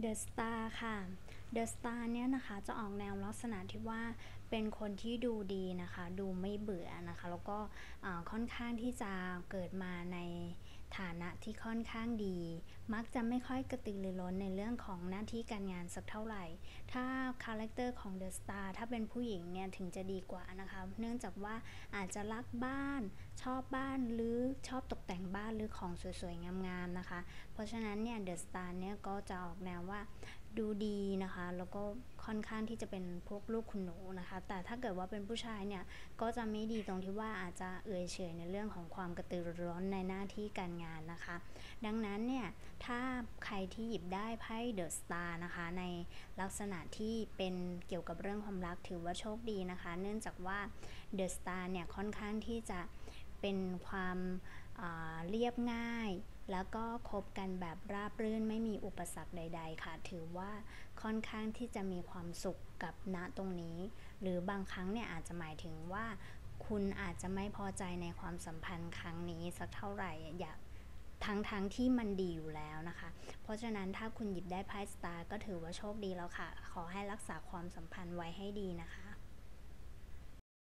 The Star ค่ะ The Star เนี่ยนะคะจะออกแนวลักษณะที่ว่าเป็นคนที่ดูดีนะคะ ดูไม่เบื่อนะคะ แล้วก็ค่อนข้างที่จะเกิดมาในฐานะที่ค่อนข้างดี มักจะไม่ค่อยกระตือรือร้นในเรื่องของหน้าที่การงานสักเท่าไหร่ ถ้าคาแรคเตอร์ของ The Star ถ้าเป็นผู้หญิงเนี่ยถึงจะดีกว่านะคะ เนื่องจากว่าอาจจะรักบ้านชอบบ้านหรือชอบตกแต่งบ้านหรือของสวยๆ งามๆนะคะ เพราะฉะนั้นเนี่ย The Star เนี่ยก็จะออกแนวว่าดูดีนะคะ แล้วก็ค่อนข้างที่จะเป็นพวกลูกคุณหนูนะคะ แต่ถ้าเกิดว่าเป็นผู้ชายเนี่ย ก็จะไม่ดีตรงที่ว่าอาจจะเอื่อยเฉยในเรื่องของความกระตือรือร้นในหน้าที่การงานนะคะ ดังนั้นเนี่ย ถ้าใครที่หยิบได้ไพ่ The Star นะคะ ในลักษณะที่เป็นเกี่ยวกับเรื่องความรักถือว่าโชคดีนะคะ เนื่องจากว่า The Star เนี่ยค่อนข้างที่จะ เป็นความเรียบง่าย แล้วก็คบกันแบบราบรื่นไม่มีอุปสรรคใด ๆ ค่ะ ถือว่าค่อนข้างที่จะมีความสุขกับณตรงนี้ หรือบางครั้งเนี่ยอาจจะหมายถึงว่า คุณอาจจะไม่พอใจในความสัมพันธ์ครั้งนี้สักเท่าไหร่อยากทั้งๆทที่มันดีอยู่แล้วนะคะ เพราะฉะนั้นถ้าคุณหยิบได้ไพ่สตาร์ก็ถือว่าโชคดีแล้วค่ะ ขอให้รักษาความสัมพันธ์ไว้ให้ดีนะคะ